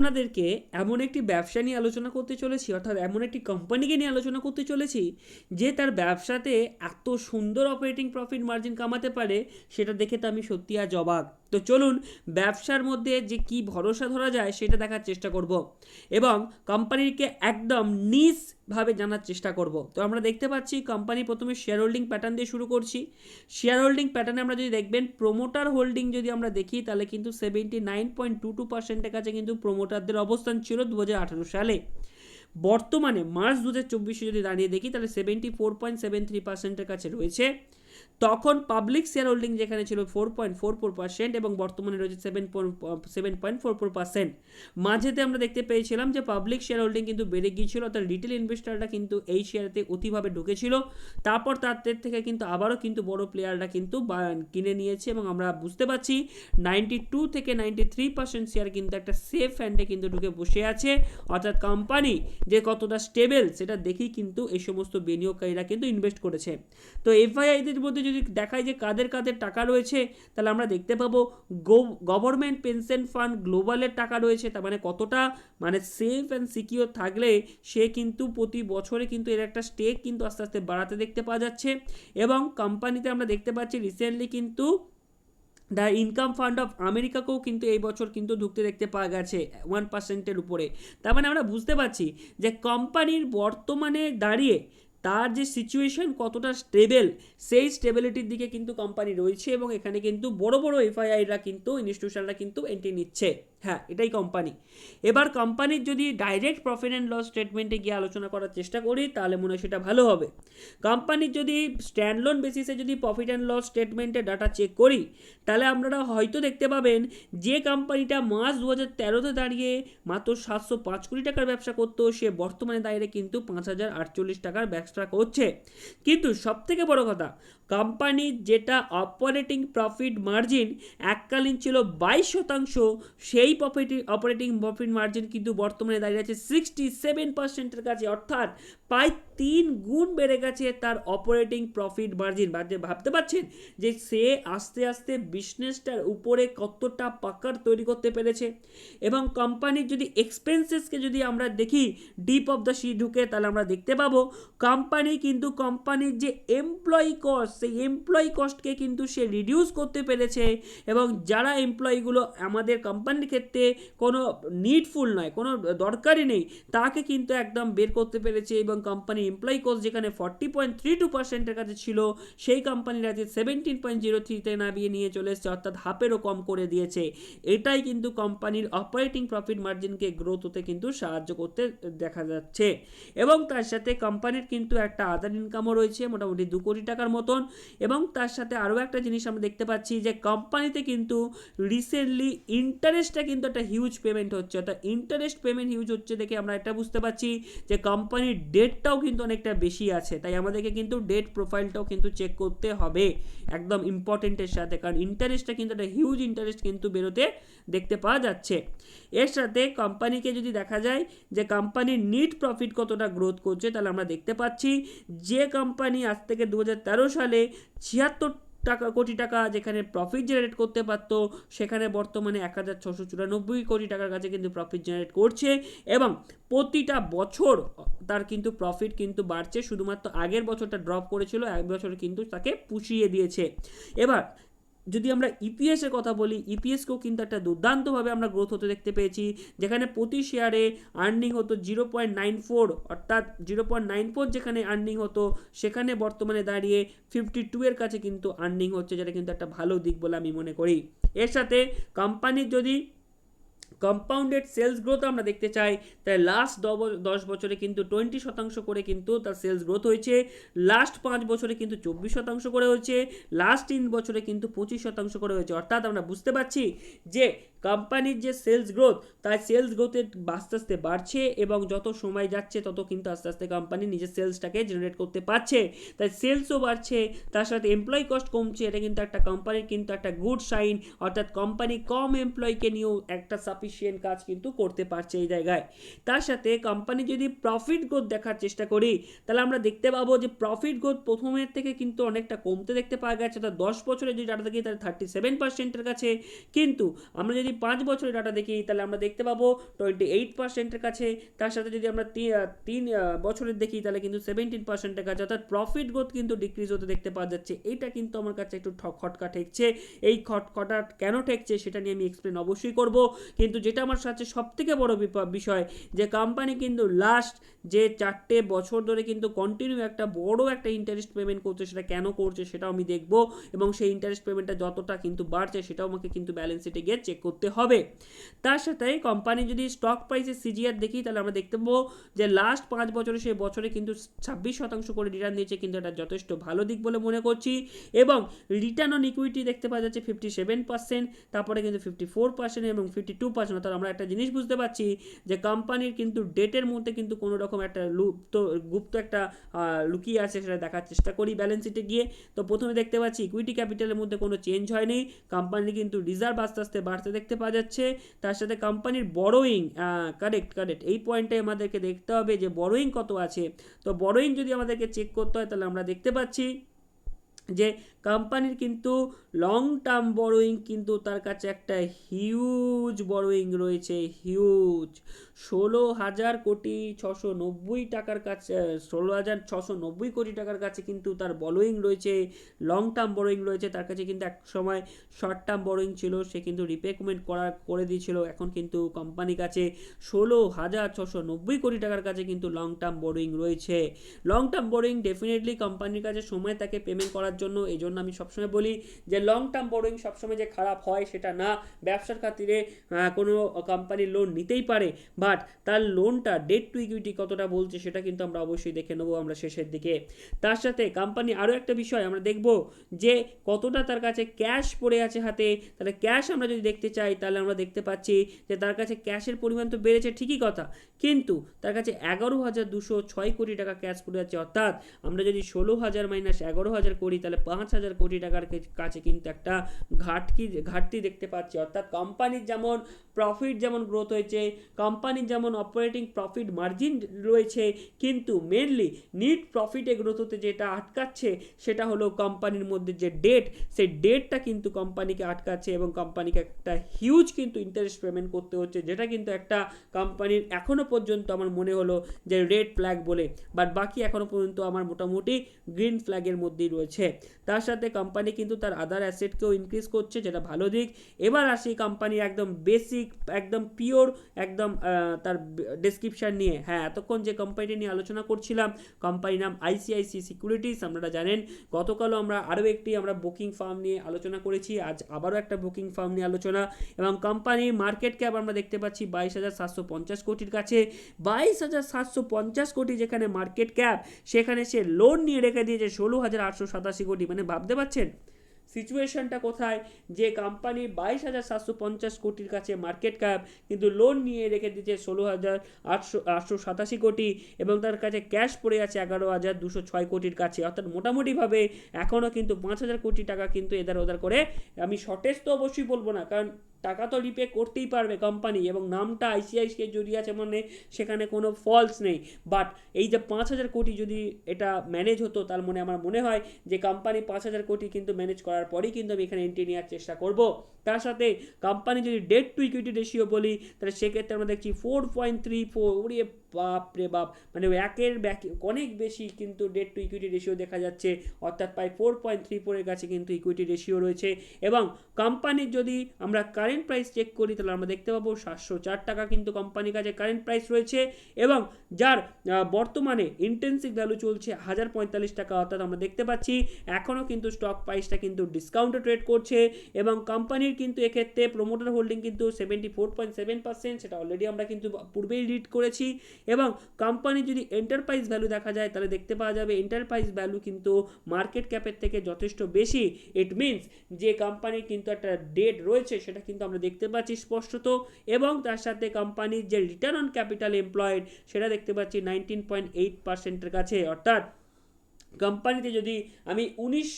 আপনাদেরকে এমন একটি ব্যবসা নিয়ে আলোচনা করতে চলেছি, অর্থাৎ এমন একটি কোম্পানিকে নিয়ে আলোচনা করতে চলেছি, যে তার ব্যবসাতে এত সুন্দর অপারেটিং প্রফিট মার্জিন কামাতে পারে, সেটা দেখে তো আমি সত্যি আজ অবাক তো চলুন ব্যবসার মধ্যে যে কি ভরসা ধরা যায় সেটা দেখার চেষ্টা করব এবং কোম্পানিকে একদম নিজভাবে জানার চেষ্টা করব। তো আমরা দেখতে পাচ্ছি কোম্পানি প্রথমে শেয়ার হোল্ডিং প্যাটার্ন দিয়ে শুরু করছি। শেয়ার হোল্ডিং প্যাটার্নে আমরা যদি দেখবেন প্রোমোটার হোল্ডিং যদি আমরা দেখি তাহলে কিন্তু seventy nine point two two পার্সেন্টের কাছে কিন্তু প্রোমোটারদের অবস্থান ছিল দু হাজার আঠারো সালে। বর্তমানে মার্চ দু হাজার চব্বিশে যদি দাঁড়িয়ে দেখি তাহলে seventy four point seven three পার্সেন্টের কাছে রয়েছে। তখন পাবলিক শেয়ার হোল্ডিং যেখানে ছিল four point four four percent এবং বর্তমানে রয়েছে seven seven point four four percent মাঝেতে আমরা দেখতে পেয়েছিলাম যে পাবলিক শেয়ার হোল্ডিং কিন্তু বেড়ে গিয়েছিল, অর্থাৎ রিটেল ইনভেস্টাররা কিন্তু এই শেয়ারেতে অতিভাবে ঢুকেছিল। তারপর তাদের থেকে কিন্তু আবারও কিন্তু বড় প্লেয়াররা কিন্তু কিনে নিয়েছে এবং আমরা বুঝতে পারছি নাইনটি টু থেকে নাইনটি থ্রি পার্সেন্ট শেয়ার কিন্তু একটা সেফ হ্যান্ডে কিন্তু ঢুকে বসে আছে। অর্থাৎ কোম্পানি যে কতটা স্টেবেল সেটা দেখেই কিন্তু এই সমস্ত বিনিয়োগকারীরা কিন্তু ইনভেস্ট করেছে। তো এফআইআইদের মধ্যে যদি দেখায় যে কাদের কাদের টাকা রয়েছে, তাহলে আমরা দেখতে পাবো গভর্নমেন্ট পেনশন ফান্ড গ্লোবালের টাকা রয়েছে। তার মানে কতটা মানে সেফ অ্যান্ড সিকিওর থাকলে সে কিন্তু প্রতি বছরে কিন্তু এর একটা স্টেক কিন্তু আস্তে আস্তে বাড়াতে দেখতে পাওয়া যাচ্ছে। এবং কোম্পানিতে আমরা দেখতে পাচ্ছি রিসেন্টলি কিন্তু দ্য ইনকাম ফান্ড অফ আমেরিকাকেও কিন্তু এই বছর কিন্তু ঢুকতে দেখতে পাওয়া গেছে ওয়ান পার্সেন্টের উপরে। তার মানে আমরা বুঝতে পারছি যে কোম্পানির বর্তমানে দাঁড়িয়ে তার যে সিচুয়েশন কতটা স্টেবেল সেই স্টেবিলিটির দিকে কিন্তু কোম্পানি রয়েছে এবং এখানে কিন্তু বড় বড় এফআইআইরা কিন্তু ইনস্টিটিউশনরা কিন্তু এন্ট্রি নিচ্ছে। হ্যাঁ এটাই কোম্পানি এবার কোম্পানির যদি ডাইরেক্ট প্রফিট অ্যান্ড লস স্টেটমেন্টে গিয়ে আলোচনা করার চেষ্টা করি, তাহলে মনে হয় সেটা ভালো হবে। কোম্পানির যদি স্ট্যান্ডলোন বেসিসে যদি প্রফিট অ্যান্ড লস স্টেটমেন্টে ডাটা চেক করি, তাহলে আপনারা হয়তো দেখতে পাবেন যে কোম্পানিটা মার্চ দু হাজার তেরোতে দাঁড়িয়ে মাত্র সাতশো পাঁচ কোটি টাকার ব্যবসা করতো, সে বর্তমানে দাঁড়িয়ে কিন্তু পাঁচ হাজার আটচল্লিশ টাকার ব্যবসা করছে। কিন্তু সবথেকে বড় কথা কোম্পানির যেটা অপারেটিং প্রফিট মার্জিন এককালীন ছিল বাইশ শতাংশ, সেই প্রফিট অপারেটিং প্রফিট মার্জিন কিন্তু বর্তমানে দাঁড়িয়ে আছে সিক্সটি সেভেন পার্সেন্টের কাছে। অর্থাৎ প্রায় তিন গুণ বেড়ে গেছে তার অপারেটিং প্রফিট মার্জিন ভাবতে পারছেন যে সে আস্তে আস্তে বিজনেসটার উপরে কতটা পাকার তৈরি করতে পেরেছে। এবং কোম্পানির যদি এক্সপেন্সেসকে যদি আমরা দেখি ডিপ অফ দ্য সি ঢুকে, তাহলে আমরা দেখতে পাবো কোম্পানি কিন্তু কোম্পানির যে এমপ্লয়ি কস্ট সেই এমপ্লয়ি কস্টকে কিন্তু সে রিডিউস করতে পেরেছে। এবং যারা এমপ্লয়িগুলো আমাদের কোম্পানির ক্ষেত্রে কোনো নিডফুল নয়, কোনো দরকারই নেই। তাকে কিন্তু একদম বের করতে পেরেছে এবং কোম্পানি এমপ্লয়ি কস্ট যেখানে ফর্টি পয়েন্ট থ্রি টু পার্সেন্টের কাছে ছিল, সেই কোম্পানির আজকে সেভেন্টিন পয়েন্ট জিরো থ্রিতে নামিয়ে নিয়ে চলে এসেছে, অর্থাৎ হাফেরও কম করে দিয়েছে। এটাই কিন্তু কোম্পানির অপারেটিং প্রফিট মার্জিনকে গ্রোথ হতে কিন্তু সাহায্য করতে দেখা যাচ্ছে। এবং তার সাথে কোম্পানির কিন্তু একটা আদার ইনকামও রয়েছে, মোটামুটি দু কোটি টাকার মতন। এবং তার সাথে আরও একটা জিনিস আমরা দেখতে পাচ্ছি যে কোম্পানিতে কিন্তু রিসেন্টলি ইন্টারেস্টটা কিন্তু একটা হিউজ পেমেন্ট হচ্ছে। অর্থাৎ ইন্টারেস্ট পেমেন্ট হিউজ হচ্ছে দেখে আমরা এটা বুঝতে পারছি যে কোম্পানির ডেটটাও কিন্তু অনেকটা বেশি আছে। তাই আমাদেরকে কিন্তু ডেট প্রোফাইলটাও কিন্তু চেক করতে হবে একদম ইম্পর্টেন্টের সাথে। কারণ ইন্টারেস্টটা কিন্তু একটা হিউজ ইন্টারেস্ট কিন্তু বেরোতে দেখতে পাওয়া যাচ্ছে। এর সাথে কোম্পানিকে যদি দেখা যায় যে কোম্পানির নিট প্রফিট কতটা গ্রোথ করছে, তাহলে আমরা দেখতে পাচ্ছি যে কোম্পানি আজ থেকে দু হাজার তেরো সালে ছিয়াত্তর টাকা, কোটি টাকা যেখানে প্রফিট জেনারেট করতে পারতো, সেখানে বর্তমানে এক হাজার ছশো চুরানব্বই কোটি টাকার কাছে কিন্তু প্রফিট জেনারেট করছে এবং প্রতিটা বছর তার কিন্তু প্রফিট কিন্তু বাড়ছে। শুধুমাত্র আগের বছরটা ড্রপ করেছিল, এক বছর কিন্তু তাকে পুষিয়ে দিয়েছে। এবার যদি আমরা ইপিএসের কথা বলি ইপিএসকেও কিন্তু একটা দুর্দান্তভাবে আমরা গ্রোথ হতে দেখতে পেয়েছি, যেখানে প্রতি শেয়ারে আর্নিং হতো জিরো পয়েন্ট নাইন ফোর অর্থাৎ জিরো পয়েন্ট নাইন ফোর যেখানে আর্নিং হতো, সেখানে বর্তমানে দাঁড়িয়ে ফিফটি টু এর কাছে কিন্তু আর্নিং হচ্ছে, যেটা কিন্তু একটা ভালো দিক বলে আমি মনে করি। এর সাথে কোম্পানির যদি কম্পাউন্ডেড সেলস গ্রোথ আমরা দেখতে চাই। তাই লাস্ট দশ বছরে কিন্তু টোয়েন্টি শতাংশ করে কিন্তু তার সেলস গ্রোথ হয়েছে। লাস্ট পাঁচ বছরে কিন্তু চব্বিশ শতাংশ করে হয়েছে। লাস্ট তিন বছরে কিন্তু পঁচিশ শতাংশ করে হয়েছে। অর্থাৎ আমরা বুঝতে পারছি যে কোম্পানির যে সেলস গ্রোথ তার সেলস গ্রোথের আস্তে আস্তে বাড়ছে এবং যত সময় যাচ্ছে, তত কিন্তু আস্তে আস্তে কোম্পানি নিজের সেলসটাকে জেনারেট করতে পারছে। তাই সেলসও বাড়ছে, তার সাথে এমপ্লয়ি কস্ট কমছে, এটা কিন্তু একটা কোম্পানির কিন্তু একটা গুড সাইন অর্থাৎ কোম্পানি কম এমপ্লয়িকে নিয়েও একটা সাফিসিয়েন্ট কাজ কিন্তু করতে পারছে এই জায়গায়। তার সাথে কোম্পানি যদি প্রফিট গ্রোথ দেখার চেষ্টা করি, তাহলে আমরা দেখতে পাবো যে প্রফিট গ্রোথ প্রথমের থেকে কিন্তু অনেকটা কমতে দেখতে পাওয়া গেছে, অর্থাৎ দশ বছরে যদি ডাটা দেখি তাহলে থার্টি সেভেন পার্সেন্টের কাছে। কিন্তু আমরা যদি যদি পাঁচ বছরের ডাটা দেখি তাহলে আমরা দেখতে পাবো টোয়েন্টি এইট পার্সেন্টের কাছে। তার সাথে যদি আমরা তিন বছরের দেখি, তাহলে কিন্তু সেভেন্টিন পার্সেন্টের কাছে। অর্থাৎ প্রফিট গ্রোথ কিন্তু ডিক্রিজ হতে দেখতে পাওয়া যাচ্ছে। এটা কিন্তু আমার কাছে একটু খটকা ঠেকছে। এই খটখটা কেন ঠেকছে সেটা নিয়ে আমি এক্সপ্লেন অবশ্যই করব। কিন্তু যেটা আমার সাথে সব থেকে বড় বিষয়, যে কোম্পানি কিন্তু লাস্ট যে চারটে বছর ধরে কিন্তু কন্টিনিউ একটা বড় একটা ইন্টারেস্ট পেমেন্ট করছে, সেটা কেন করছে সেটাও আমি দেখব। এবং সেই ইন্টারেস্ট পেমেন্টটা যতটা কিন্তু বাড়ছে, সেটাও আমাকে কিন্তু ব্যালেন্স শিটে গিয়ে চেক করতে হবে। তার সাথে কোম্পানি যদি স্টক প্রাইসের সিজিআর দেখি, তাহলে আমরা দেখতে পাবো যে লাস্ট পাঁচ বছরে, সেই বছরে কিন্তু ছাব্বিশ শতাংশ করে রিটার্ন দিয়েছে, কিন্তু এটা যথেষ্ট ভালো দিক বলে মনে করছি। এবং রিটার্ন অন ইকুইটি দেখতে পাওয়া যাচ্ছে ফিফটি সেভেন পার্সেন্ট তারপরে কিন্তু ফিফটি ফোর পার্সেন্ট এবং ফিফটি টু পার্সেন্ট অর্থাৎ আমরা একটা জিনিস বুঝতে পারছি যে কোম্পানির কিন্তু ডেটের মধ্যে কিন্তু কোনো রকম একটা লুপ্ত, গুপ্ত একটা লুকিয়ে আছে, সেটা দেখার চেষ্টা করি ব্যালেন্স শিটে গিয়ে। তো প্রথমে দেখতে পাচ্ছি ইকুইটি ক্যাপিটালের মধ্যে কোনো চেঞ্জ হয়নি। কোম্পানি কিন্তু রিজার্ভ আস্তে আস্তে বাড়তে দেখতে পাওয়া যাচ্ছে। তার সাথে কোম্পানির বড়োয়িং কারেক্ট কারেক্ট এই পয়েন্টটাই আমাদেরকে দেখতে হবে যে বড়োয়িং কত আছে? তো বড়োয়িং যদি আমাদেরকে চেক করতে হয়, তাহলে আমরা দেখতে পাচ্ছি যে কোম্পানির কিন্তু লং টার্ম বড়োয়িং কিন্তু তার কাছে একটা হিউজ বড়োয়িং রয়েছে হিউজ ষোলো হাজার কোটি ছশো নব্বই টাকার কাছে, ষোলো হাজার ছশো নব্বই কোটি টাকার কাছে কিন্তু তার বড়োয়িং রয়েছে লং টার্ম বড়োয়িং রয়েছে। তার কাছে কিন্তু এক সময় শর্ট টার্ম বড়োয়িং ছিল, সে কিন্তু রিপেকমেন্ট করা, করে দিয়েছিল। এখন কিন্তু কোম্পানির কাছে ষোলো হাজার ছশো নব্বই কোটি টাকার কাছে কিন্তু লং টার্ম বোরিং রয়েছে। লং টার্ম বোরিং ডেফিনেটলি কোম্পানির কাছে সময় তাকে পেমেন্ট করার জন্য, এই জন্য আমি সবসময় বলি যে লং টার্ম বোরিং সবসময় যে খারাপ হয় সেটা না। ব্যবসার খাতিরে কোনো কোম্পানির লোন নিতেই পারে বাট তার লোনটা ডেট টু ইকুইটি কতটা বলছে সেটা কিন্তু আমরা অবশ্যই দেখে নেব আমরা শেষের দিকে। তার সাথে কোম্পানি আরও একটা বিষয়, আমরা দেখব যে কতটা তার কাছে ক্যাশ পড়ে আছে হাতে। তাহলে ক্যাশ আমরা যদি দেখতে চাই, তাহলে আমরা দেখতে পাচ্ছি যে তার কাছে ক্যাশের পরিমাণ তো বেড়েছে, ঠিকই কথা। কিন্তু তার কাছে এগারো হাজার দুশো ছয় কোটি টাকা ক্যাশ পড়ে আছে, অর্থাৎ আমরা যদি ষোলো হাজার মাইনাস এগারো হাজার করি তাহলে পাঁচ হাজার কোটি টাকার কাছে কিন্তু একটা ঘাটতি ঘাটতি দেখতে পাচ্ছি। অর্থাৎ কোম্পানির যেমন প্রফিট যেমন গ্রোথ হয়েছে কোম্পানির যেমন অপারেটিং প্রফিট মার্জিন রয়েছে, কিন্তু মেনলি নিট প্রফিটে গ্রোথ হতে যেটা আটকাচ্ছে, সেটা হলো কোম্পানির মধ্যে যে ডেট সেই ডেটটা কিন্তু কোম্পানিকে আটকাচ্ছে এবং কোম্পানিকে একটা হিউজ কিন্তু ইন্টারেস্ট পেমেন্ট করতে হচ্ছে, যেটা কিন্তু একটা কোম্পানির এখনও পর্যন্ত আমার মনে হলো যে রেড ফ্ল্যাগ বলে। বাট বাকি এখনও পর্যন্ত আমার মোটামুটি গ্রিন ফ্ল্যাগের মধ্যেই রয়েছে। তার সাথে কোম্পানি কিন্তু তার আদার অ্যাসেটকেও ইনক্রিজ করছে, যেটা ভালো দিক। এবার আসি কোম্পানি একদম বেসিক একদম পিওর একদম তার ডেসক্রিপশন নিয়ে। হ্যাঁ এতক্ষণ যে কোম্পানিটি নিয়ে আলোচনা করছিলাম কোম্পানির নাম আইসিআইসি সিকিউরিটিস আপনারা জানেন। গতকালও আমরা আরও একটি আমরা বুকিং ফার্ম নিয়ে আলোচনা করেছি, আজ আবারও একটা বুকিং ফার্ম নিয়ে আলোচনা। এবং কোম্পানির মার্কেট ক্যাপ আমরা দেখতে পাচ্ছি বাইশ হাজার সাতশো পঞ্চাশ কোটির কাছে। বাইশ হাজার সাতশো পঞ্চাশ কোটি যেখানে মার্কেট ক্যাপ সেখানে সে লোন নিয়ে রেখে দিয়েছে ষোলো হাজার আটশো সাতাশি কোটি মানে ভাবতে পারছেন? সিচুয়েশনটা কোথায়? যে কোম্পানি বাইশ হাজার সাতশো পঞ্চাশ কোটির কাছে মার্কেট ক্যাপ কিন্তু লোন নিয়ে রেখে দিয়েছে ষোলো হাজার আটশো আটশো সাতাশি কোটি এবং তার কাছে ক্যাশ পড়ে আছে এগারো হাজার দুশো ছয় কোটির কাছে। অর্থাৎ মোটামুটিভাবে এখনও কিন্তু পাঁচ হাজার কোটি টাকা কিন্তু এদার ওদার করে। আমি শর্টেজ তো অবশ্যই বলব না, কারণ টাকা তো রিপে করতেই পারবে কোম্পানি এবং নামটা আইসিআইসিআই জড়িয়ে আছে মানে সেখানে কোনো ফলস নেই। বাট এই যে পাঁচ হাজার কোটি যদি এটা ম্যানেজ হতো, তার মনে আমার মনে হয় যে কোম্পানি পাঁচ হাজার কোটি কিন্তু ম্যানেজ করার পরেই কিন্তু আমি এখানে এন্ট্রি নেওয়ার চেষ্টা করব। তার সাথে কোম্পানি যদি ডেট টু ইকুইটি রেশিও বলি, তাহলে সেক্ষেত্রে আমরা দেখছি ফোর পয়েন্ট থ্রি ফোর উড়িয়ে বাপ রে বাপ। মানে একের ব্যাক অনেক বেশি কিন্তু ডেট টু ইকুইটি রেশিও দেখা যাচ্ছে। অর্থাৎ প্রায় ফোর পয়েন্ট থ্রি ফোরের কাছে কিন্তু ইকুইটি রেশিও রয়েছে। এবং কোম্পানির যদি আমরা কারেন্ট প্রাইস চেক করি, তাহলে আমরা দেখতে পাবো সাতশো চার টাকা কিন্তু কোম্পানির কাছে কারেন্ট প্রাইস রয়েছে। এবং যার বর্তমানে ইন্টেন্সিভ ভ্যালু চলছে হাজার পঁয়তাল্লিশ টাকা। অর্থাৎ আমরা দেখতে পাচ্ছি এখনও কিন্তু স্টক প্রাইসটা কিন্তু ডিসকাউন্টে ট্রেড করছে। এবং কোম্পানির কিন্তু এক্ষেত্রে প্রোমোটার হোল্ডিং কিন্তু seventy four point seven percent সেটা অলরেডি আমরা কিন্তু পূর্বেই রিড করেছি। এবং কোম্পানি যদি এন্টারপ্রাইজ ভ্যালু দেখা যায়, তাহলে দেখতে পাওয়া যাবে এন্টারপ্রাইজ ভ্যালু কিন্তু মার্কেট ক্যাপের থেকে যথেষ্ট বেশি। ইট মিনস যে কোম্পানির কিন্তু একটা ডেট রয়েছে, সেটা কিন্তু আমরা দেখতে পাচ্ছি স্পষ্টত। এবং তার সাথে কোম্পানির যে রিটার্ন অন ক্যাপিটাল এমপ্লয়েড সেটা দেখতে পাচ্ছি নাইনটিন পয়েন্ট এইট পার্সেন্টের কাছে। অর্থাৎ কোম্পানিতে যদি আমি উনিশ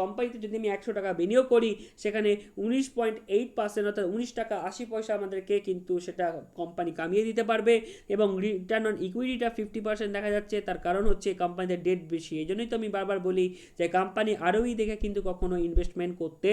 কোম্পানিতে যদি আমি একশো টাকা বিনিয়োগ করি, সেখানে উনিশ পয়েন্ট এইট পার্সেন্ট অর্থাৎ উনিশ টাকা আশি পয়সা আমাদেরকে কিন্তু সেটা কোম্পানি কামিয়ে দিতে পারবে এবং রিটার্ন অন ইকুইটিটা ফিফটি পার্সেন্ট দেখা যাচ্ছে। তার কারণ হচ্ছে কোম্পানিতে ডেট বেশি। এই জন্যই তো আমি বারবার বলি যে কোম্পানি আরোই দেখে কিন্তু কখনো ইনভেস্টমেন্ট করতে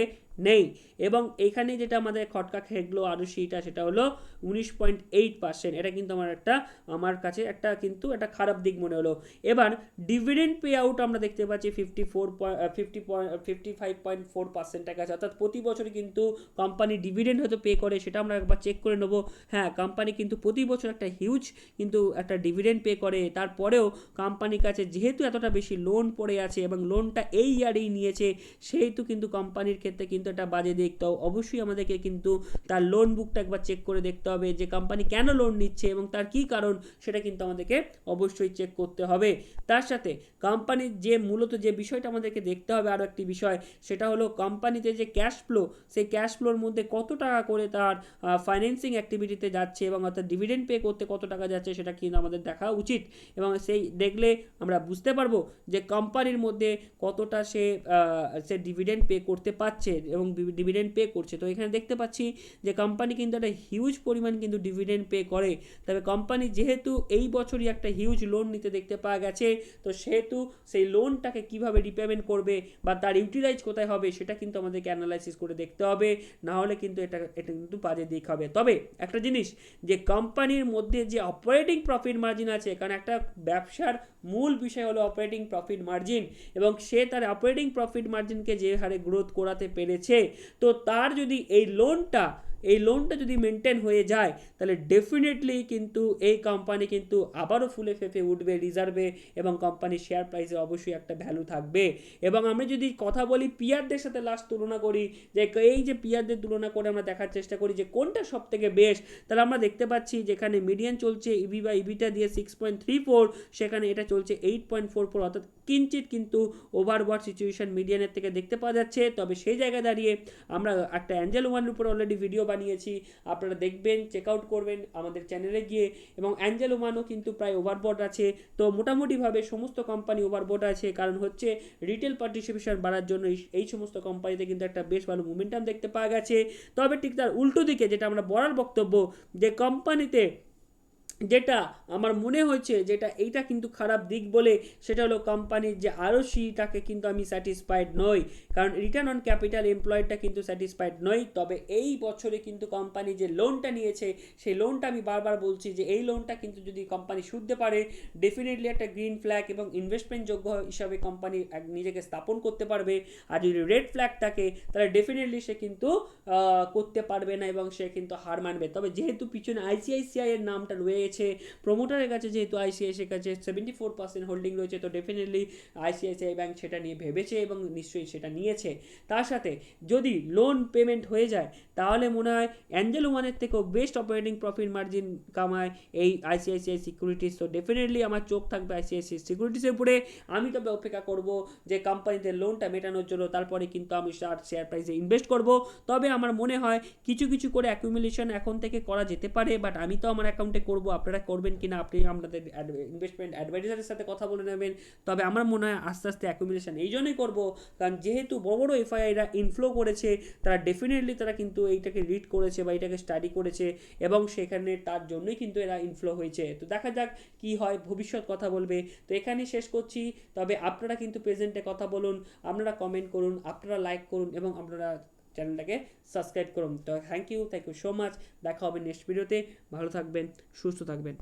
নেই। এবং এখানে যেটা আমাদের খটকা খেগলো আরও সেইটা সেটা হলো উনিশ পয়েন্ট এইট পার্সেন্ট এটা কিন্তু আমার একটা, আমার কাছে একটা কিন্তু একটা খারাপ দিক মনে হলো। এবার ডিভিডেন্ড পে আউট আমরা দেখতে পাচ্ছি fifty four fifty point fifty five point four পার্সেন্টের কাছে অর্থাৎ প্রতি বছরই কিন্তু কোম্পানি ডিভিডেন্ড হয়তো পে করে, সেটা আমরা একবার চেক করে নেব। হ্যাঁ কোম্পানি কিন্তু প্রতি বছর একটা হিউজ কিন্তু একটা ডিভিডেন্ড পে করে। তারপরেও কোম্পানির কাছে যেহেতু এতটা বেশি লোন পড়ে আছে এবং লোনটা এই ইয়ারেই নিয়েছে, সেহেতু কিন্তু কোম্পানির ক্ষেত্রে কিন্তু একটা বাজে দেখতে হবে অবশ্যই আমাদেরকে কিন্তু তার লোন বুকটা একবার চেক করে দেখতে হবে যে কোম্পানি কেন লোন নিচ্ছে এবং তার কী কারণ, সেটা কিন্তু আমাদেরকে অবশ্যই চেক করতে হবে। তার সাথে কোম্পানির যে মূলত যে বিষয়টা আমাদেরকে দেখতে হবে আরও একটি বিষয়, সেটা হলো কোম্পানিতে যে ক্যাশ ফ্লো সেই ক্যাশ ফ্লোর মধ্যে কত টাকা করে তার ফাইন্যান্সিং অ্যাক্টিভিটিতে যাচ্ছে এবং অর্থাৎ ডিভিডেন্ড পে করতে কত টাকা যাচ্ছে সেটা কিন্তু আমাদের দেখা উচিত। এবং সেই দেখলে আমরা বুঝতে পারব যে কোম্পানির মধ্যে কতটা সে সে ডিভিডেন্ড পে করতে পারছে এবং ডিভিডেন্ড পে করছে। তো এখানে দেখতে পাচ্ছি যে কোম্পানি কিন্তু একটা হিউজ পরিমাণ কিন্তু ডিভিডেন্ড পে করে। তবে কোম্পানি যেহেতু এই বছরই একটা হিউজ লোন নিতে দেখতে পাওয়া গেছে, তো সেহেতু সেই লোনটাকে কীভাবে রিপেমেন্ট করবে বা তার ইউটিলাইজ কোথায় হবে, সেটা কিন্তু আমাদেরকে অ্যানালাইসিস করে দেখতে হবে। না হলে কিন্তু এটা এটা কিন্তু বাজে দিক হবে। তবে একটা জিনিস, যে কোম্পানির মধ্যে যে অপারেটিং প্রফিট মার্জিন আছে, কারণ একটা ব্যবসার মূল বিষয় হলো অপারেটিং প্রফিট মার্জিন এবং সে তার অপারেটিং প্রফিট মার্জিনকে যে হারে গ্রোথ করাতে পেরেছে, তো তার যদি এই লোনটা এই লোনটা যদি মেনটেন হয়ে যায়, তাহলে ডেফিনেটলি কিন্তু এই কোম্পানি কিন্তু আবারও ফুলে ফেঁপে উঠবে রিজার্ভে এবং কোম্পানির শেয়ার প্রাইসে অবশ্যই একটা ভ্যালু থাকবে। এবং আমরা যদি কথা বলি পিয়ারদের সাথে লাস্ট তুলনা করি, যে এই যে পিয়ারদের তুলনা করে আমরা দেখার চেষ্টা করি যে কোনটা সব থেকে বেস্ট তাহলে আমরা দেখতে পাচ্ছি যেখানে মিডিয়ান চলছে ইভি বা ইভিটা দিয়ে সিক্স পয়েন্ট থ্রি ফোর সেখানে এটা চলছে এইট পয়েন্ট ফোর ফোর অর্থাৎ কিঞ্চিত কিন্তু ওভারওয়ার্ড সিচুয়েশন মিডিয়ানের থেকে দেখতে পাওয়া যাচ্ছে। তবে সেই জায়গায় দাঁড়িয়ে আমরা একটা অ্যাঞ্জেল ওয়ানের উপর অলরেডি ভিডিও বানিয়েছি, আপনারা দেখবেন চেক আউট করবেন আমাদের চ্যানেলে গিয়ে। এবং অ্যাঞ্জেল ওমানও কিন্তু প্রায় ওভারবোর্ড আছে। তো মোটামুটিভাবে সমস্ত কোম্পানি ওভারবোর্ড আছে। কারণ হচ্ছে রিটেল পার্টিসিপেশন বাড়ার জন্য এই- সমস্ত কোম্পানিতে কিন্তু একটা বেশ ভালো মোমেন্টাম দেখতে পাওয়া গেছে। তবে ঠিক তার উল্টো দিকে যেটা আমরা বলার বক্তব্য, যে কোম্পানিতে যেটা আমার মনে হয়েছে যেটা এইটা কিন্তু খারাপ দিক বলে, সেটা হলো কোম্পানির যে আরও সিটাকে কিন্তু আমি স্যাটিসফাইড নই। কারণ রিটার্ন অন ক্যাপিটাল এমপ্লয়েডটা কিন্তু স্যাটিসফাইড নই। তবে এই বছরে কিন্তু কোম্পানি যে লোনটা নিয়েছে, সেই লোনটা আমি বারবার বলছি যে এই লোনটা কিন্তু যদি কোম্পানি শুধতে পারে ডেফিনেটলি একটা গ্রিন ফ্ল্যাগ এবং ইনভেস্টমেন্ট যোগ্য হিসাবে কোম্পানি নিজেকে স্থাপন করতে পারবে। আর যদি রেড ফ্ল্যাগ থাকে, তাহলে ডেফিনেটলি সে কিন্তু করতে পারবে না এবং সে কিন্তু হার মানবে। তবে যেহেতু পিছনে আইসিআইসিআই এর নামটা রয়েছে প্রমোটারের কাছে যেহেতু আইসিআইসিআই কাছে সেভেন্টি ফোর পার্সেন্ট হোল্ডিং রয়েছে, তো ডেফিনেটলি আইসিআইসিআই ব্যাংক সেটা নিয়ে ভেবেছে এবং নিশ্চয়ই সেটা নিয়েছে। তার সাথে যদি লোন পেমেন্ট হয়ে যায়, তাহলে মনে হয় অ্যাঞ্জেল ওয়ানের থেকেও বেস্ট অপারেটিং প্রফিট মার্জিন কামায় এই আইসিআইসিআই সিকিউরিটিস তো ডেফিনেটলি আমার চোখ থাকবে আইসিআইসিআই সিকিউরিটিসের উপরে। আমি তবে অপেক্ষা করব যে কোম্পানিতে লোনটা মেটানোর জন্য, তারপরে কিন্তু আমি শেয়ার প্রাইসে ইনভেস্ট করব। তবে আমার মনে হয় কিছু কিছু করে অ্যাকুমুলেশন এখন থেকে করা যেতে পারে বাট আমি তো আমার অ্যাকাউন্টে করব আপনারা করবেন কিনা, আপনি আপনাদের ইনভেস্টমেন্ট অ্যাডভাইজারের সাথে কথা বলে নেবেন। তবে আমার মনে হয় আস্তে আস্তে অ্যাকুমুলেশন এই জন্যই করব। কারণ যেহেতু বড় বড় এফআইআইরা ইনফ্লো করেছে, তারা ডেফিনেটলি তারা কিন্তু এইটাকে রিড করেছে বা এটাকে স্টাডি করেছে এবং সেখানে তার জন্যই কিন্তু এরা ইনফ্লো হয়েছে। তো দেখা যাক কি হয়, ভবিষ্যৎ কথা বলবে। তো এখানে শেষ করছি। তবে আপনারা কিন্তু প্রেজেন্টে কথা বলুন, আপনারা কমেন্ট করুন, আপনারা লাইক করুন এবং আপনারা চ্যানেলটাকে সাবস্ক্রাইব করুন। তো thank you thank you so much দেখা হবে নেক্সট ভিডিওতে ভালো থাকবেন, সুস্থ থাকবেন।